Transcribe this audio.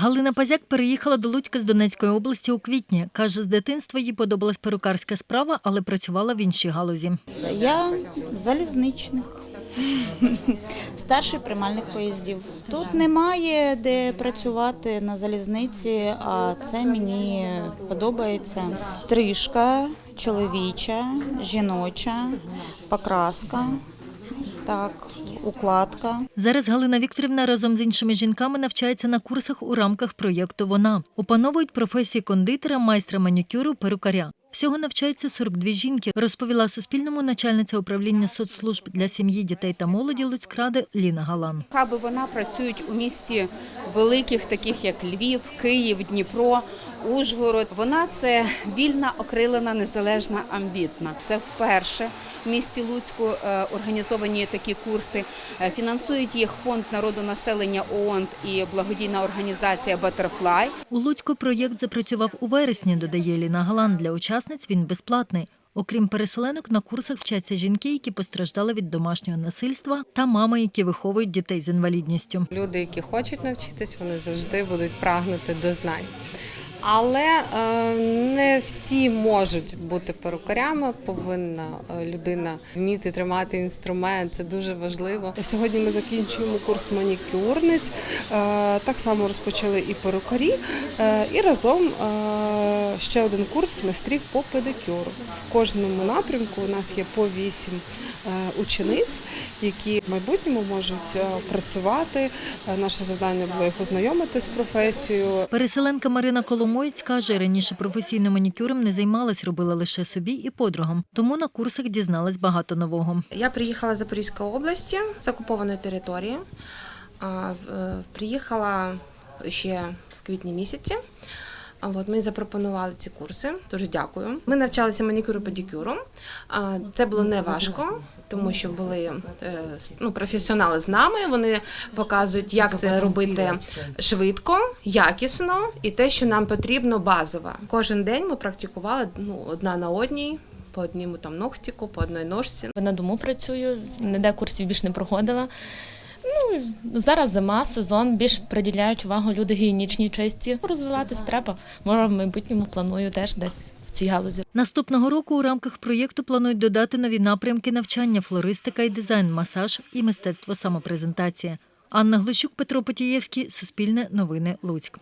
Галина Пазяк переїхала до Луцька з Донецької області у квітні. Каже, з дитинства їй подобалась перукарська справа, але працювала в іншій галузі. Я залізничник, старший приймальник поїздів. Тут немає де працювати на залізниці, а це мені подобається. Стрижка чоловіча, жіноча, покраска, так, укладка. Зараз Галина Вікторівна разом з іншими жінками навчається на курсах у рамках проєкту Вона опановують професії кондитера, майстра манікюру, перукаря. Всього навчаються 42 жінки, розповіла Суспільному начальниця управління соцслужб для сім'ї, дітей та молоді Луцькради Ліна Галан. Хаби вона працюють у місті великих, таких як Львів, Київ, Дніпро, Ужгород. Вона це вільна, окрилена, незалежна, амбітна. Це вперше в місті Луцьку е, організовані такі курси. Е, Фінансують їх фонд народонаселення ООН і благодійна організація Butterfly. У Луцьку проєкт запрацював у вересні, додає Ліна Галан. Для учасниць він безплатний. Окрім переселенок, на курсах вчаться жінки, які постраждали від домашнього насильства, та мами, які виховують дітей з інвалідністю. Люди, які хочуть навчитись, вони завжди будуть прагнути до знань. Але е, всі можуть бути перукарями. Повинна е, людина вміти тримати інструмент. Це дуже важливо. Сьогодні ми закінчуємо курс манікюрниць. Е, Так само розпочали і перукарі, е, і разом ще один курс майстрів по педикюру. В кожному напрямку у нас є по вісім учениць, які в майбутньому можуть е, працювати. Е, Наше завдання було їх ознайомити з професією, Переселенка Марина Коломоєць каже, раніше професійним манікюром не займалась, робила лише собі і подругам. Тому на курсах дізналась багато нового. Я приїхала з Запорізької області з окупованої території. А, е, Приїхала ще в квітні місяці. А От мені запропонували ці курси. Дуже дякую. Ми навчалися манікюру педикюру. Це було не важко, тому що були е, ну, професіонали з нами. Вони показують, як це робити швидко, якісно і те, що нам потрібно базово. Кожен день ми практикували ну, одна на одній. По одному там ногтіку, по одній ножці. На дому працюю, ніде курсів більш не проходила. Ну, зараз зима, сезон, більш приділяють увагу люди гігієнічні, чисті. Розвиватись треба. Може, в майбутньому планую теж десь в цій галузі. Наступного року у рамках проєкту планують додати нові напрямки навчання, флористика і дизайн, масаж і мистецтво самопрезентації. Анна Глущук, Петро Потієвський, Суспільне новини, Луцьк.